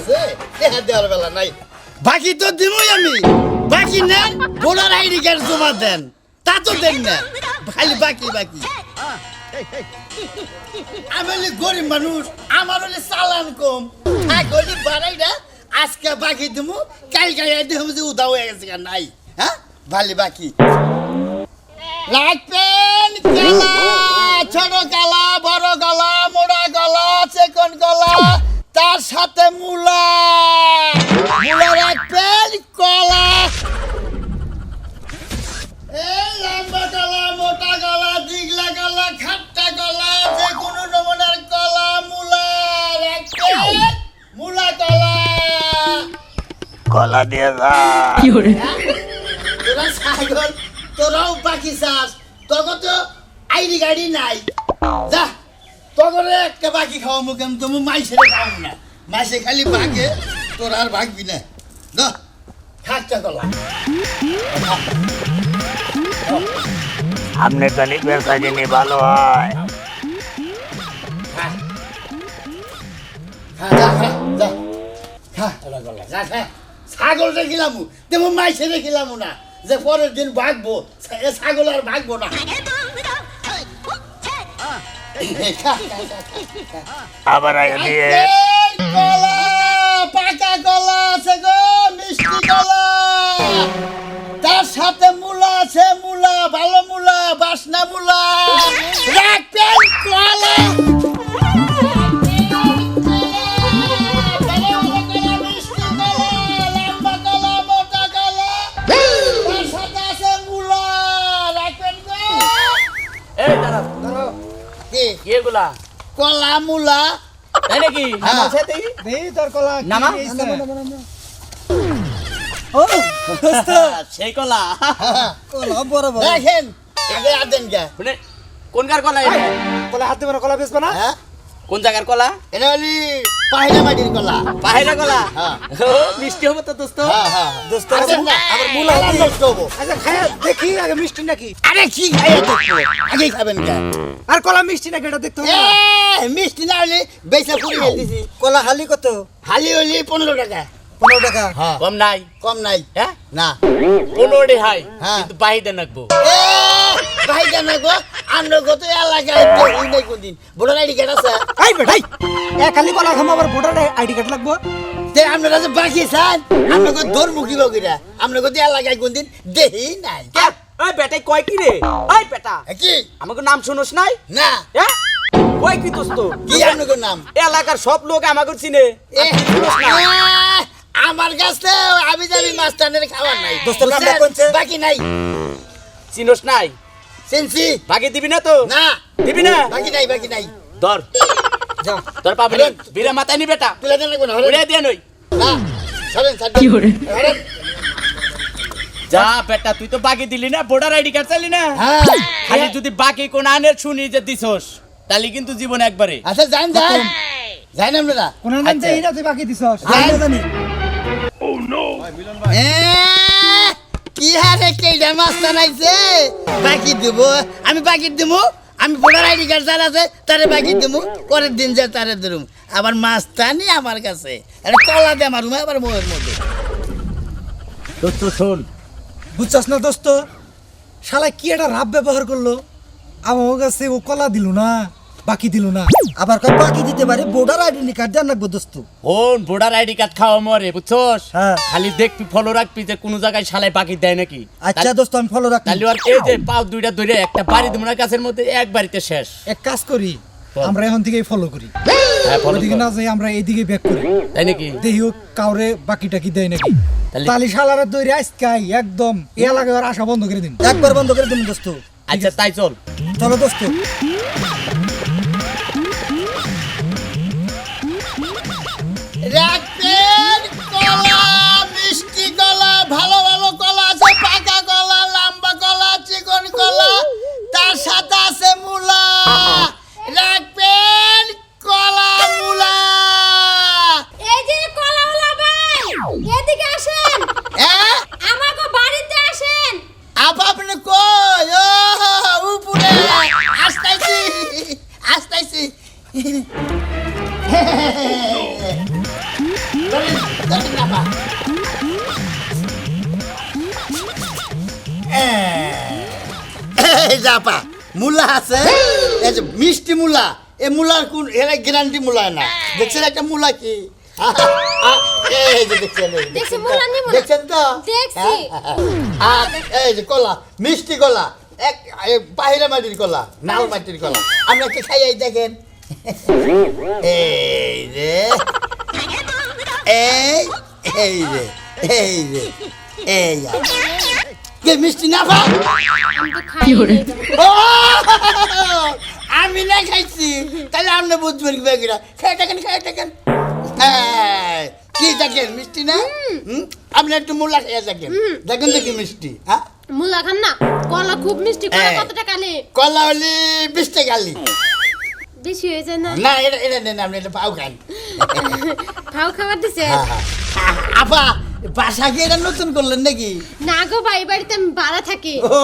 আছে? টেহা দেওয়ার বেলা নাই। বাকি তো দিবই আমি। বাকি নেন ভোটার আইডি কার্ড জমা দেন। তা তো দেন না। খালি বাকি বাকি। আমি গরিব মানুষ আমার হলে চালান কম। গরিব বাড়াই না আজকে বাকি দিমু কাল কাল দেহ যে উদা হয়ে গেছে গা, নাই। হ্যাঁ? ভালি বাকি। কালা ছোট কালা বড় তার সাথে মূলা। মূলা রাখবেন কলা। এই লম্বা গলা মোটা গলা দিগলা গলা খাট্টা গলা যে কোনো নমুনার কলা মূলা রাখবেন মূলা কলা। কলা দিয়ে যা। তোরা ছাগল তোরাও পাখি চাস। তোকে তো আইডি গাড়ি নাই। যা। তোকে একটা বাকি খাওয়া মুখে আমি তুমি মাইসে খাও না। মাসে খালি ভাগে তোর আর ভাগবি না। খাটটা গলা আপনি খালি বেচা জিনি ভালো হয়। ছাগল দেখিলাম তেমন মাইসে দেখিলাম না। যে পরের দিন ভাগবো ছাগল আর ভাগবো না। আবার আগে দিয়ে কলা পাকা কলা আছে গো, মিষ্টি কলা তার সাথে মূলা আছে মূলা, ভালো মূলা, বাসনা মূলা। রাখবেন কলা কি? কি এগুলা কলা মূলা। তাই নাকি? হ্যাঁ। নামা আছে দেখি দেই তোর কলা কি নামা? ও দোস্ত। সেই কলা। কলা বড় বড়। দেখেন আগে আদেন কে মানে কোনকার কলা কলা হাতে কলা বেচবা না? হ্যাঁ। কোন জায়গার কলা? এটা হলি পাহিলা মাটির কলা। পাহাড়া কলা? হ্যাঁ। মিষ্টি হবে তো দোস্ত? হ্যাঁ হ্যাঁ দোস্ত আসেন না, আবার মূলা নষ্ট হব। আচ্ছা খায়া দেখি আগে মিষ্টি নাকি? আরে কি? খাইয়া দেখব আগে খাবেন কে আর কলা মিষ্টি নাকি এটা দেখতে হবে এ, মিষ্টি না হলে বেচা পুরি দিছি কলা হালি কত? হালি হলি পনেরো টাকা। পনেরো টাকা? হ্যাঁ। কম নাই? কম নাই। হ্যাঁ? না। পনেরো হাই হ্যাঁ। কিন্তু বাহিদে নাকবো। ভাই কেন গো? আমরা কত এলাকায় দেখি নাই কোনদিন। ভোটার আইডি কার্ড আছে? এই বেটাই এ খালি কলা খামো আবার ভোটার আইডি কার্ড লাগবো। তে আপনারা যে বাকি চান আপনাকে ধর্মুখী বগিরা আপনাকে তো এলাকায় কোনদিন দেখি নাই এই বেটাই কয় কি রে? এই বেটা এ কি? আমাকে নাম শুনোস নাই? না। হ্যাঁ কয় কি দোস্ত? কি আপনাকে নাম? এলাকার সব লোক আমাকে চিনে। আমার কাছে আমি যাবি মাস্টারের খাবার নাই। দোস্ত? বাকি নাই। চিনোস নাই? সেন্সি। বাকি দিবি না তো? না। দিবি না? বাকি নাই বাকি নাই। ধর। যাও ধর পাবি। বীরা মাথায় নি বেটা তুলে দেন লাগবে না উড়ে। দিয়ে নই। না সরেন ছাড়। দেন। হরেন। যা বেটা তুই তো বাকি দিলি না ভোটার আইডি কার্ড চাইলি না? হ্যাঁ। খালি যদি বাকি কোন আনের শুনি যে দিছস তাহলে কিন্তু জীবন একবারে। আচ্ছা যান যান। যাই না আপনারা কোন আচ্ছা। দেই না তুই বাকি দিছস। হ্যাঁ। আমি জানি। এ, কি হারে কেইটা মাস্টার আইছে বাকি দিব আমি বাকি দিব আমি ভোটার আইডি কার্ড আছে, তারে বাকি দিব পরের দিন যা তারে ধরুম। আবার মাস্তানি আমার কাছে। আরে কলা দে আমার আবার মোয়ের মধ্যে। দোস্ত, শোন। বুঝছস না দোস্ত? শালা কি একটা রাব ব্যবহার করল? আমার কাছে ও কলা দিল না। বাকি দিল না। আবার কয় বাকি দিতে পারে ভোটার আইডেন্টি কার্ড দেন রাখব দোস্ত। ওন ভোটার আইডি কার্ড খাওয়া মরে বুঝছস? হ্যাঁ। খালি দেখবি ফলো রাখবি যে কোন জায়গায় শালায় বাকি দেয় নাকি। আচ্ছা দোস্ত আমি ফলো রাখি তাহলে আর এই যে পাও দুইটা ধরে একটা বাড়ি দিমুনা গাছের মধ্যে এক বাড়িতে শেষ। এক কাজ করি বল। আমরা এখন থেকেই ফলো করি। হ্যাঁ ফলো ওইদিকে না যাই আমরা এইদিকে ব্যাক করি। তাই নাকি? দেহিও কাউরে বাকি টাকি দেয় নাকি। তাহলে- তালি শালারে দৈরে আজকাই একদম এলাকায় আর আশা বন্ধ করে দিন। একবার বন্ধ করে দিন দোস্ত। আচ্ছা তাই চল। চলো দোস্ত। রাখবেন। কলা মিষ্টি কলা ভালো ভালো কলা আছে পাকা কলা লম্বা কলা চিকন কলা তার সাথে আছে মূলা। রাখবেন কলা মূলা। এই যে কলাওয়ালা ভাই এদিকে আসেন। হ্যাঁ আমাকে বাড়িতে আসেন। আপা আপনি কই? ও উপরে। আসতাইছি আসতাইছি এই যে আপা মূলা আছে? এই যে মিষ্টি মূলা এই মূলার কোন এরা গ্যারান্টি মূলা না দেখছেন একটা মূলা কি? এই যে দেখছেন তো? আর এই যে কলা মিষ্টি কলা এক বাহিরা মাটির কলা নাল মাটির কলা। আমরা কি খাইয়াই দেখেন। এই রে এই এই রে এই রে এই। কে মিষ্টি না পা আমি না খাইছি। তাহলে আপনি বুঝবেন কি বেগিরা খেয়ে থাকেন খেয়ে থাকেন। এই, কি দেখেন মিষ্টি না? আপনি একটু মূলা খেয়ে থাকেন। দেখেন দেখি মিষ্টি হ্যাঁ মুলা খান না? কলা খুব মিষ্টি। কলা। কত টাকা নে কলা হলি বিশ টাকা আলি বেশি হয়ে যায় না? না এটা এটা নেন আপনি এটা পাও খান। খাও খাবার দিছে? হ্যাঁ, হ্যাঁ। আপা বাসা কি এটা নতুন করলেন নাকি? না গো ভাই বাড়িতে আমি ভাড়া থাকি। ও।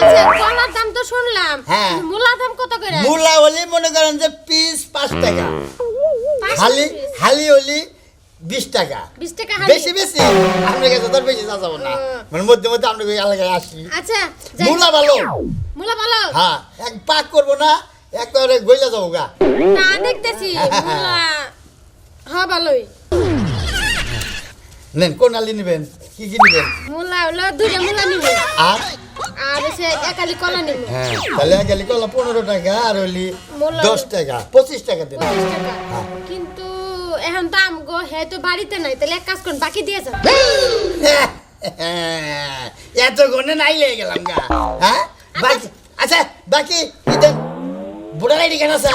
আচ্ছা কলার দাম তো শুনলাম। হ্যাঁ। মূলার দাম কত করে? মূলা হলি মনে করেন যে পিস পাঁচ টাকা। হালি হালি হলি বিশ টাকা। বিশ টাকা বেশি বেশি। আপনার কাছে তো বেশি চাচাবো না। মানে মধ্যে মধ্যে আপনার এলাকায় আসি। আচ্ছা মূলা ভালো। মূলা ভালো? হ্যাঁ এক পাক করব না একবারে গইলা যাব গা। তা দেখতেছি মূলা। হ্যাঁ ভালোই। নেন কোন আলি নেবেন? কি কি নেবেন? মুলা হলো দুইটা মুলা নিব। আর? আর সে একালি কলা নিব। হ্যাঁ তাহলে গেলি কলা পনেরো টাকা আর হলি দশ টাকা পঁচিশ টাকা দিন। হ্যাঁ। কিন্তু এখন তো আমগো হে তো বাড়িতে নাই তাহলে এক কাজ করুন বাকি দিয়ে যান। এত গনে নাই লেগে গেলাম গা। হ্যাঁ? বাকি আচ্ছা বাকি কি দেন বুড়ার আইডি কার্ড আছে?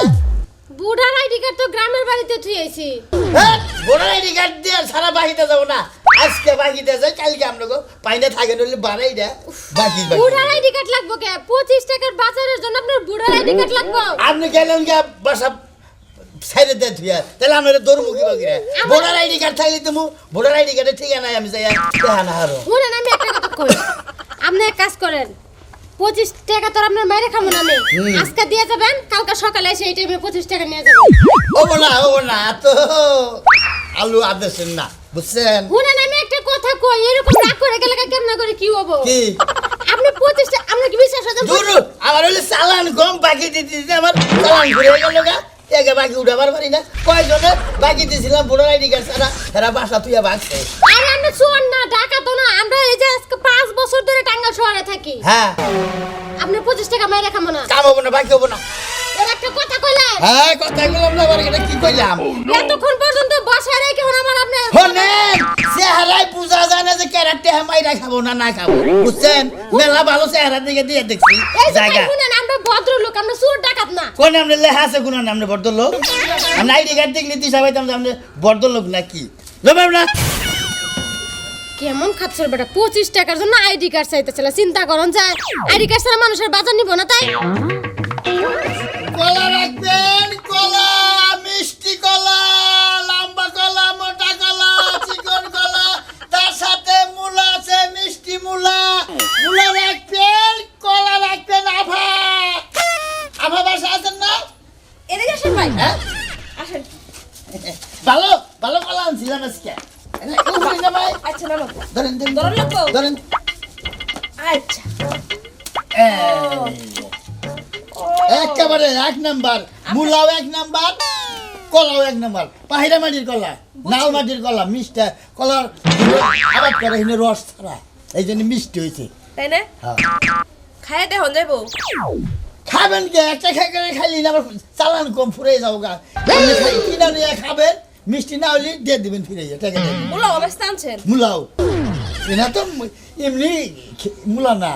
বুড়ার আইডি কার্ড তো গ্রামের বাড়িতে থুই আইছি। হ্যাঁ? বুড়ার আইডি কার্ড দিয়ে সারা বাকিতে যাব না। আজকে বাকিতে যাই কালকে আমরা পাইনা থাকে নইলে বাড়াই দেয় বাকি বাকি। বুড়ার আইডি কার্ড লাগবো কে? পঁচিশ টাকার বাজারের জন্য আপনার বুড়ার আইডি কার্ড লাগবো। আপনি গেলেন গা বাসা সাইডে দেয় থুয়া তাহলে আমরা দৌড়মুখী বাকি রে? আমার- ভোটার আইডি কার্ড থাকলে তুমি ভোটার আইডি কার্ডে ঠিক আমি যাই না হারো। শুনেন আমি একটা কথা কই। আপনি এক কাজ করেন। পঁচিশ টাকা তো আপনার বাইরে খাব না আমি। আজকে দিয়ে যাবেন কালকে সকালে এসে এই টাইমে পঁচিশ টাকা নিয়ে যাবেন। ও না ও না তো আলু আদেশেন না বুঝছেন? শুনেন আমি একটা কথা কই এরকম না করে গেলে কেমন করে কি হব? কি? আপনি পঁচিশ টাকা আপনার কি বিশ্বাস হচ্ছে? দূর আমার হলে চালান গম বাকি দিতে আমার চালান ঘুরে গেল গা। একে বাকি উঠাবার পারি না। কয়জনে বাকি দিয়েছিলাম ভোটার আইডি কার্ড ছাড়া এরা বাসা তুই ভাগছে আরে আমরা শোন না ঢাকা তো না আমরা এই যে আজকে পাঁচ বছর ধরে টাঙ্গাল শহরে থাকি। হ্যাঁ। আপনি পঁচিশ টাকা মেরে খাব না। কামাবো না বাকি হব না। এর একটা কথা কইলেন? হ্যাঁ কথা বললাম না আবার এটা কি কইলাম? এতক্ষণ পর্যন্ত বসায় যে মাইরা খাব না না খাব বুঝছেন? মেলা ভালো চেহারা দিকে দিয়ে দেখছি জায়গা। ভাই শুনেন আমরা আমরা চোর ডাকাত না। কোন আমরা লেখা আছে কোন নামে বর্দ লোক আমরা আইডি কার্ড দেখলে আমরা লোক না কেমন খাচ্ছর বেটা? পঁচিশ টাকার জন্য আইডি কার্ড চাইতেছিল চিন্তা করুন যায় আইডি কার্ড ছাড়া মানুষের বাজার নিব না তাই? কলা রাখবেন কলা মিষ্টি কলা লম্বা কলা মোটা কলা চিকন কলা তার সাথে মূলা আছে মিষ্টি মূলা মূলা রাখবেন কলা রাখবেন আভা। আভা বাসা আছেন না? এদিকে আসেন ভাই। হ্যাঁ? আসেন। ভালো ভালো কলা আনছিলাম আজকে। না আচ্ছা নামো। ধরেন ধরেন ধরেন আচ্ছা। একেবারে এক নাম্বার। মূলাও এক নাম্বার কলাও এক নাম্বার। পাহিরা মাটির কলা নাল মাটির কলা মিষ্টি কলার আবাদ করে রস ছাড়া এই জন্য মিষ্টি হয়েছে। তাই না? হ্যাঁ। খাইয়ে দেখুন যাইবো খাবেন কে? একটা খাই করে খাইলি না আবার চালান কম ফুরে যাও গা। কিনা নিয়ে খাবেন? মিষ্টি না হলে দিয়ে দিবেন ফিরে টাকা দিয়ে দিবেন। ওলা অবস্থা আনছেন? মূলাও। এনা তো এমনি মূলা না।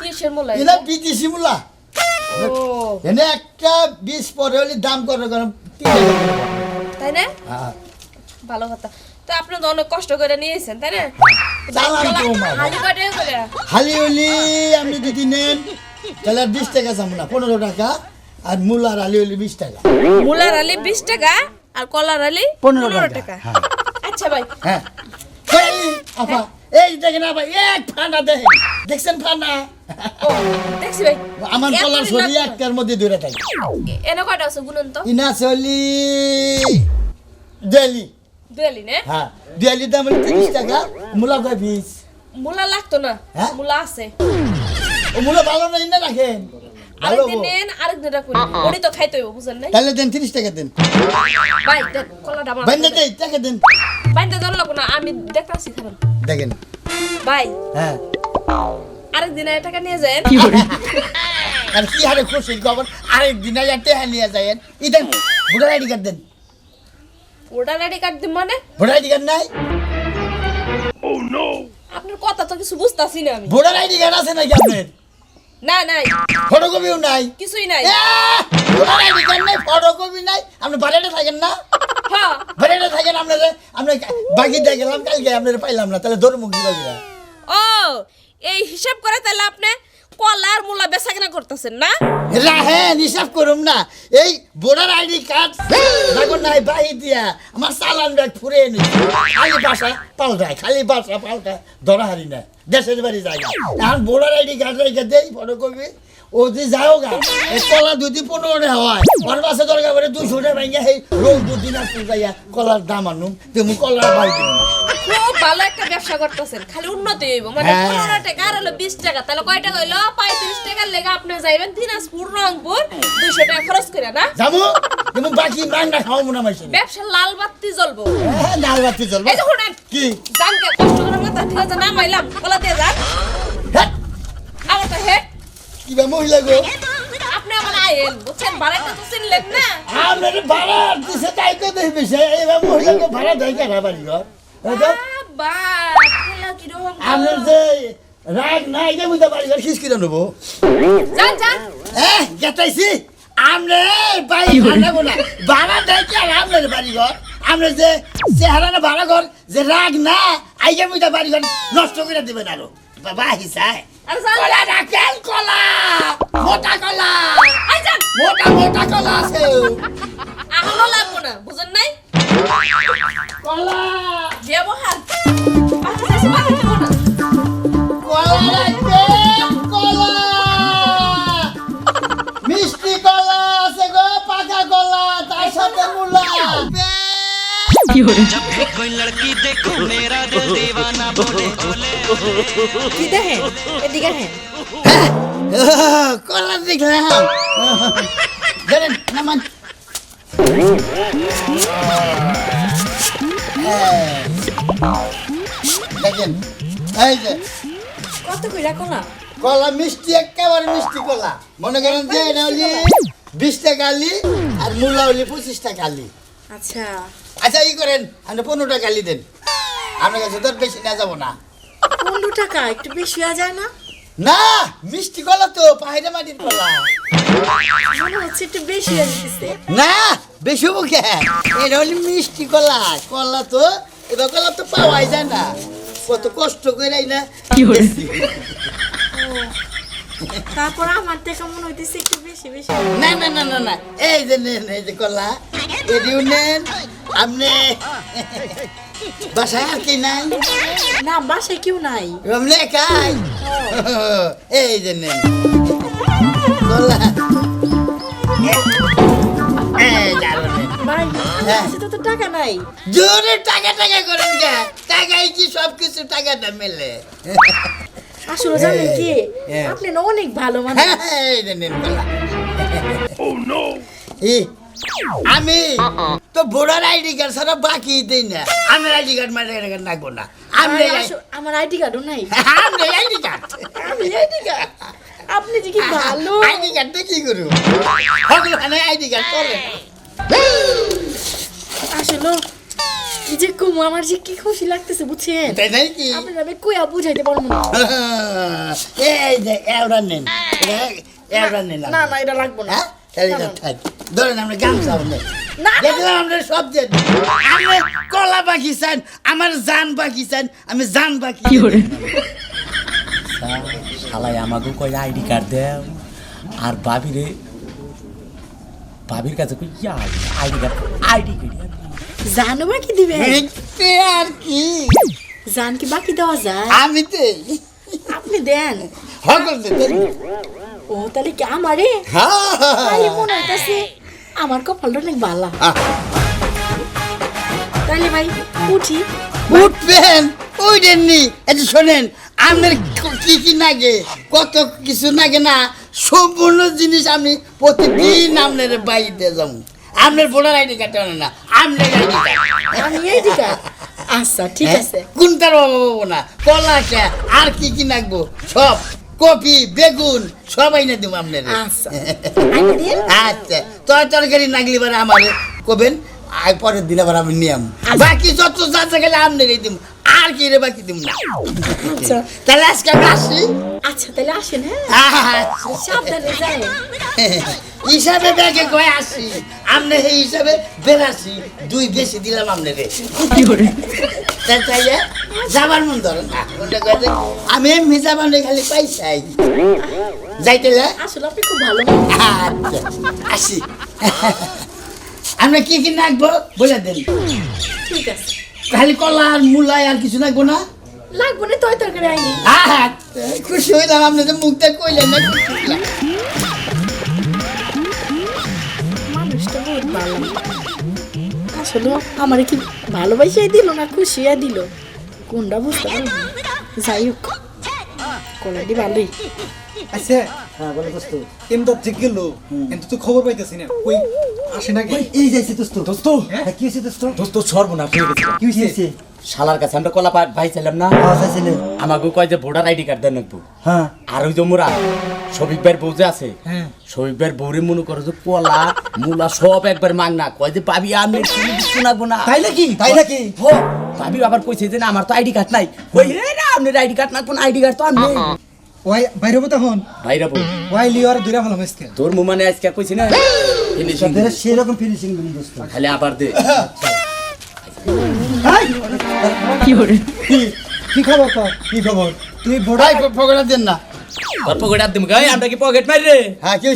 কিসের মূল্য এনা বিদেশি মূলা। এনে একটা বিষ পরে হলে দাম করে? পড়ে। তাই না? হ্যাঁ। ভালো কথা। তো আপনি তো অনেক কষ্ট করে নিয়েছেন তাই না? চালান কম আর। হাজি করে হালি হলি আপনি যদি নেন তাহলে আর বিশ টাকা যাব না পনেরো টাকা আর মূলার আলি হলি বিশ টাকা। মূলার আলি বিশ টাকা আর কলার আলি পনেরো টাকা। হ্যাঁ। আচ্ছা ভাই। হ্যাঁ। আপা এই দেখেন আপা এক ফানা দেখেন। দেখছেন ফানা? দেখছি ভাই। আমার কলার শরীর একটার মধ্যে দূরে থাকে। এনে কয়টা আছে গুনুন তো? ইনা চলি দেলি দুয়ালি না। হ্যাঁ দুয়ালির দাম হলো তিরিশ টাকা মূলা কয় পিস? মূলা লাগতো না হ্যাঁ? মূলা আছে। ও মূলা ভালো নাই না রাখেন? আরেকদিন নেন আরেকদিন রাখুন। ওটি তো খাইতে হইব বুঝেন নাই? তাহলে দেন তিরিশ টাকা দেন। ভাই দেন কলাটা আমার বাইন্দা দেই টাকা দেন। বাইন্দা ধর লাগবো না আমি দেখতাছি খারাপ দেখেন। ভাই হ্যাঁ। আরেকদিন এই টাকা নিয়ে যান আর কি হারে খুশি খবর? আরেক দিন আর টেহা নিয়ে যায়েন। ই দেন ভোটার আইডি কার্ড দেন। ভোটার আইডি কার্ড দিন মানে? ভোটার আইডি কার্ড নাই। আপনার কথা তো কিছু বুঝতাছি না আমি। ভোটার আইডি কার্ড আছে নাকি আপনার? না নাই। ফটোকপিও নাই। কিছুই নাই! ভোটার আইডি কার্ড নাই ফটোকপি নাই। আপনি বাড়িতে থাকেন না? হ্যাঁ। বাড়িতে থাকেন আপনারা আপনি বাকি দিয়ে গেলাম কালকে আপনারা পাইলাম না তাহলে ধর্ম কি লাগবে ও এই হিসাব করে তাহলে আপনি কলা আর মূলা বেচা কিনা করতেছেন না? রাহেন হিসাব করুম না। এই ভোটার আইডি কার্ড দেখুন নাই বাহি দিয়া আমার চালান ব্যাগ ফুরে নিচ্ছে খালি বাসা পাল্টায়, খালি বাসা পাল্টায়, ধরা হারি না। দেশের বাড়ি জায়গা এখন ভোটার আইডি কার্ড রেখে দেই ফটোকপি ও যে যাও গা কলা দুটি পনেরো হয়। ওর বাসে দরকার করে দুশো টাকা ভাঙিয়া সেই রোজ দুদিন আসতে যাইয়া কলার দাম আনুম। তুমি কলার বাড়ি ভালো একটা ব্যবসা করতেছেন খালি উন্নতি হইব। মানে হ্যাঁ। পনেরো টাকা আর হলো বিশ টাকা তাহলে কয় টাকা হইল? পঁয়ত্রিশ টাকার লেগে আপনি যাইবেন দিনাজপুর রংপুর দুইশো টাকা খরচ করে না? যাব? তুমি বাকি মাংনা খাওয়াবো না মাইছে ব্যবসার লাল বাতি জ্বলবো। ডাল বাতি চলবো এই যে কি? জানকে কষ্ট করে মাথা ঠিক আছে নামাইলাম কলা দিয়ে যান। হ্যাঁ আমার তো হেড কিবা মহিলা গো। আপনি আমার আইন বুঝছেন? বাড়াইতে তো চিনলেন না? আপনার ভাড়া দিছে তাই তো দেখবে সে। এবার মহিলাকে ভাড়া দেয় কেন বাড়ি ঘর খেলা আপনার যে রাগ নাই যে মুদা বাড়ি ঘর খিস কিনে নেব যান যান। এহ গেতাইছি? আমনে বাড়ি ভাড়া গোনা ভাড়া দেয় কেন আপনার বাড়ি ঘর? আপনার যে চেহারা না ভাড়া ঘর যে রাগ না আইগে মুদা বাড়ি ঘর নষ্ট করে দেবেন আরও। বাবা হিসায়। আর না কেল কলা! মোটা কলা! মোটা মোটা কলা আছে। আহলো লাগবো না বুঝেন নাই? কলা! ব্যবহার হাত চাইছে বাড়াইতে দেখেন এদিকে হ্যাঁ কলা দেখলাম ধরেন নামান দেখেন এই যে কত কইরা কোনা কলা মিষ্টি একেবারে মিষ্টি কলা। মনে করেন যে এটা হলি বিশ টাকা আলি আর মূলা হলি পঁচিশ টাকা আলি আচ্ছা। আচ্ছা ই করেন আপনি পনেরো টাকা আলি দেন। আপনার কাছে তো বেশি না যাব না। পনেরো টাকা একটু বেশি হয়ে যায় না? না মিষ্টি কলা তো পাহাড়ে মাটির কলা মনে হচ্ছে একটু বেশি হয়ে না বেশি মুখে এটা হলি মিষ্টি কলা কলা তো এবার কলা তো পাওয়াই যায় না। কত কষ্ট করে না। বেশি। তারপর আমার থেকে মনে হইতেছে একটু বেশি বেশি। না না না না না। এই যে নেন এই যে কলা এটিও নেন আপনি বাসায় আর কি নাই? না বাসায় কেউ নাই। আপনি একাই এই যে নেন কলা। হ্যাঁ। টাকা নাই। জোরে টাকা টাকা করেন টাকাই কি সব কিছু টাকাটা মেলে। আসলে জানেন কি? হ্যাঁ। আপনি না অনেক ভালো মানুষ। হ্যাঁ, এই যে নেন কলা ই, আমি তো ভোটার আইডি কার্ড ছাড়া বাকি দিই না। আমি আইডি কার্ড মারি কার্ড রাখব না? আমি আমার আইডি কার্ডও নাই। আমি আইডি কার্ড। আমি আইডি কার্ড। আপনি যে কি ভালো। আইডি কার্ডটা কি করব? ভগবানে আইডি কার্ড করে আসলে কি যে কুমু আমার যে কি খুশি লাগতেছে বুঝছেন? তাই নাই কি? আপনার আমি কইয়া বুঝাইতে পারব না। এই যে এওরা নেন। এওরা নিলাম না না এটা লাগবো না। হ্যাঁ? তাহলে এটা থাক। ধরেন আমরা গামছা। দেখলাম সব। কলা চান আমার জান বাকি চান আমি জান বাকি শালাই আমাকে কই আইডি কার্ড দেও। আর বাবিরে বাবির কাছে কই ইয়া আইডি কার্ড আইডি কার্ড। জানো বাকি দিবে? দেখতে আর কি? জান কি বাকি দেওয়া যায়? আমি তো আপনি দেন। হকল ও তাহলে কি আমারে? তাহলে মনে হইতাছে আমার কপালটা অনেক ভালো তাহলে ভাই উঠি। উঠবেন? উঠেননি এই যে শোনেন আপনার কি কি লাগে? কত কিছু লাগে না? সম্পূর্ণ জিনিস আমি প্রতিদিন আপনার বাড়িতে যাব। আপনার ভোটার আইডি কার্ড না আপনার আইডি কার্ড। আমি এই দিকা আচ্ছা ঠিক আছে। কোনটার অভাব না কলা আর কি কি লাগবো? সব কপি বেগুন সবাই না দিব আপনার। আচ্ছা। আচ্ছা তোর তরকারি নাগলি বারে আমার কবেন আর পরের দিন আবার আমি নিয়ম। বাকি যত যা গেলে আপনার দিম আর কি রে বাকি দিম না? আচ্ছা। তাহলে আজকে আমি আসি? আচ্ছা তাহলে আসেন হ্যাঁ। আচ্ছা। সাবধানে যায় হিসাবে ব্যাগে কয়ে আসি? আপনি সেই হিসাবে বেরাসি দুই বেশি দিলাম আপনারে তাই যাবার মন ধরেন না। আমি এমনি যাবার খালি পাইছাই যাইতে না? আসলে আপনি খুব ভালো আচ্ছা আসি। আমরা কি কি নাকবো? বলে দেন। ঠিক আছে। খালি কলা আর মূলাই আর কিছু নাকবো না? লাগবো না তয় তরকারি আইনি। খুশি হইলাম আপনাদের মুখটা কইলেন না খুশি হইলাম। মানুষটা বহুত ভালো। আসলে আমার কি ভালোবাসাই দিল না খুশিয়া দিল? কোনটা বুঝতে পারলাম যাই হোক কলাটি ভালোই। আচ্ছা হ্যাঁ বলে দোস্ত। এমদাদ ঠিক গেল। কিন্তু তুই খবর পাইতেছি না। কই আসে নাকি? এই যাইছে দোস্ত। দোস্ত? কি হয়েছে দোস্ত? দোস্ত সর্বনাশ গেছে। কি হয়েছে শালার কাছে আমরা কলা পা- পাইছিলাম না? আমাকে কয় যে ভোটার আইডি কার্ড দেন নাকবো আর ওই যে শফিক ভাইয়ের বউ যে আছে হ্যাঁ। শফিক ভাইয়ের বউরে মনে করো যে কলা মূলা সব একবার মাগ না। কয় যে পাবি আমি কিছু না। তাই নাকি? তাই নাকি? ভাবি আবার কইছে যে না আমার তো আইডি কার্ড নাই। রে না আপনার আইডি কার্ড না কোন আইডি কার্ড তো আমি ওই বাইরে বতা হন ভাইরা বউ ওই লিওর দূরে ভালো মেসকে তোর মু মানে আজকে কইছি না? ফিনিশিং তোর সেই রকম ফিনিশিং দিন দোস্ত। খালি আবার দে। কি কি খবর তো কি খবর? তুই বড় ফগড়া দেন না। তোর পকেট আর দিম গাই আমরা কি পকেট মারি রে? হ্যাঁ কি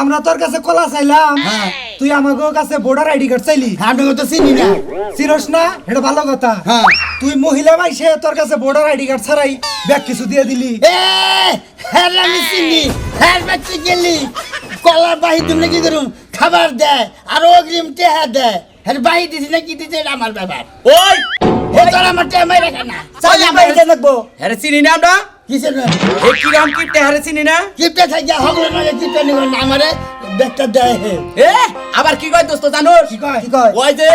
আমরা তোর কাছে কলা চাইলাম। হ্যাঁ। তুই আমাকে কাছে ভোটার আইডি কার্ড চাইলি। আপনাকে তো চিনি না। চিরস না? এটা ভালো কথা। হ্যাঁ। তুই মহিলা মাইসে তোর কাছে ভোটার আইডি কার্ড ছাড়াই ব্যাগ কিছু দিয়ে দিলি। এ হ্যাঁ আমি চিনি। হ্যাঁ বাচ্চা গেলি? কলার বাহি তুমি কি করুম? খাবার দেয় আর অগ্রিম টেহা দেয় হ্যাঁ বাহি দিছি না কি দিছে আমার ব্যাপার। ওই! হে তোর আমার টেহা মাই রাখা না। চাই বাড়ি দিয়ে রাখব চিনি না আমরা? কিসের এই কি রাম কি টেহারে চিনি না? কিপটে থাকে হগলে কিপটে নিব না আমারে ব্যাগটা দেয় হে। এ আবার কি কয় দোস্ত জানোস? কি কয়? কি কয়? ওই যে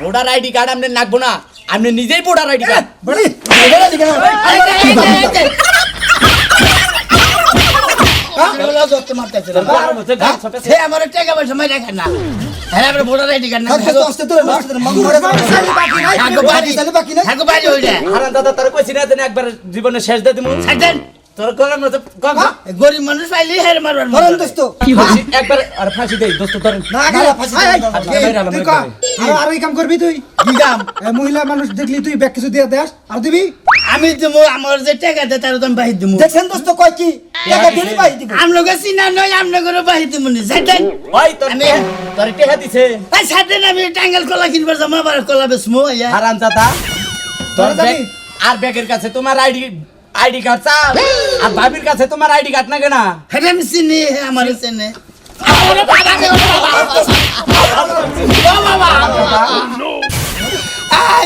ভোটার আইডি কার্ড আপনি নাকবো না আপনি নিজেই ভোটার আইডি কার্ড। বড়ি ভোটার আইডি কার্ড আমার টাকা পয়সা মাই রাখে না। হ্যাঁ আমরা ভোটার আইডি কার্ড না। আস্তে তোরে আস্তে তোরে মঙ্গরে বাকি নাই হ্যাঁ গো বাড়ি চাইলে বাকি নাই। হ্যাঁ গো বাড়ি হয়ে যায় হারান দাদা তার কইছি না যে একবার জীবনে শেষ দিয়ে দিমু। তোর মতো কক গরিব মানুষ পাইলে হের মারবার ধরেন দোস্ত। ফাঁসি একবার আর ফাঁসি দেই দোস্ত ধরেন। না গেলা ফাঁসি আই, তুই আর আর এই কাম করবি তুই? কি কাম? মহিলা মানুষ দেখলি তুই ব্যাগ কিছু দিয়ে দেস। আর দিবি? আমি দেবো আমার যে টাকা দেয় তার তো আমি বাহি দেবো দেখছেন দোস্ত কয় কি? টাকা দিলি পাই দিব। আমলোকে চিনা নয় আমলোকের বাহি দেবো না। ছাড়েন ওই তোর আমি- তোর টেহা দিছে। এই ছাড়েন আমি টাঙ্গাল কলা কিনবার যাব আবার কলা বেসমো ইয়া হারান দাদা তোর আর ব্যাগের কাছে তোমার আইডি আইডি কার্ড চাল আর ভাবির কাছে তোমার আইডি কার্ড না কেনা? হ্যাঁ আমি চিনি হে আমার চেনে।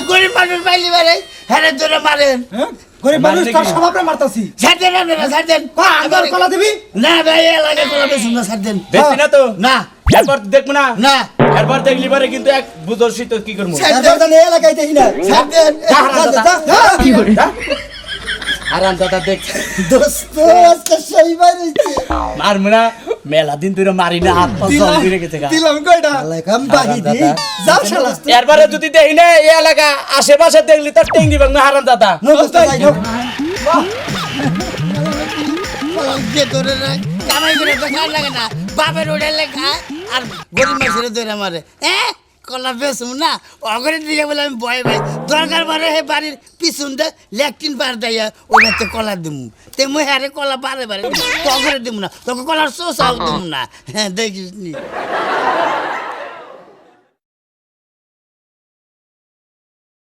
গরিব মানুষ পাইলি বারে। হ্যাঁ ধরে মারেন। হ্যাঁ? গরিব মানুষ তার কি? স্বভাবটা মারতাছি। ছাড়েন আপনারা ছাড়েন কয় আবার কলা দিবি? না ভাই এলাকায় কলা বেসুন না ছাড়েন দেখছি না তো? না। এরপর দেখব না? না। এরপর দেখলি পরে কিন্তু এক বুঝছি তো কি করব? ছাড় এরপর জানি এই এলাকায় দেখি না। যা, যা। কি করে? হারান দাদা দেখ। দোস্ত আজকে সেই বাইরেছে মার মুনা মেলা দিন তুই মারি না হাত পা গা। দিলাম কয়টা? লাগাম বাহি দি দাদা। যাও শালা। এরপরে যদি দেখি না এই এলাকা আশেপাশে দেখলি তোর টেঙ্গি ভাঙ হারান দাদা। নো দোস্ত যে ধরে রাখ কামাই করে তো লাগে না। বাপের লেখা আর গরিব মাসের ধরে মারে। হ্যাঁ কলা বেসুম না, অগরে দিয়ে বলে আমি ভয় ভাই দরকার পরে হে বাড়ির পিছন দে ল্যাট্রিন পার দেয়া ওটাতে কলা দিমু। তে মুই হারে কলা পারে পারে অগরে দিমু না, তোকে কলার সোসাও দিমু না। হ্যাঁ দেখিস নি।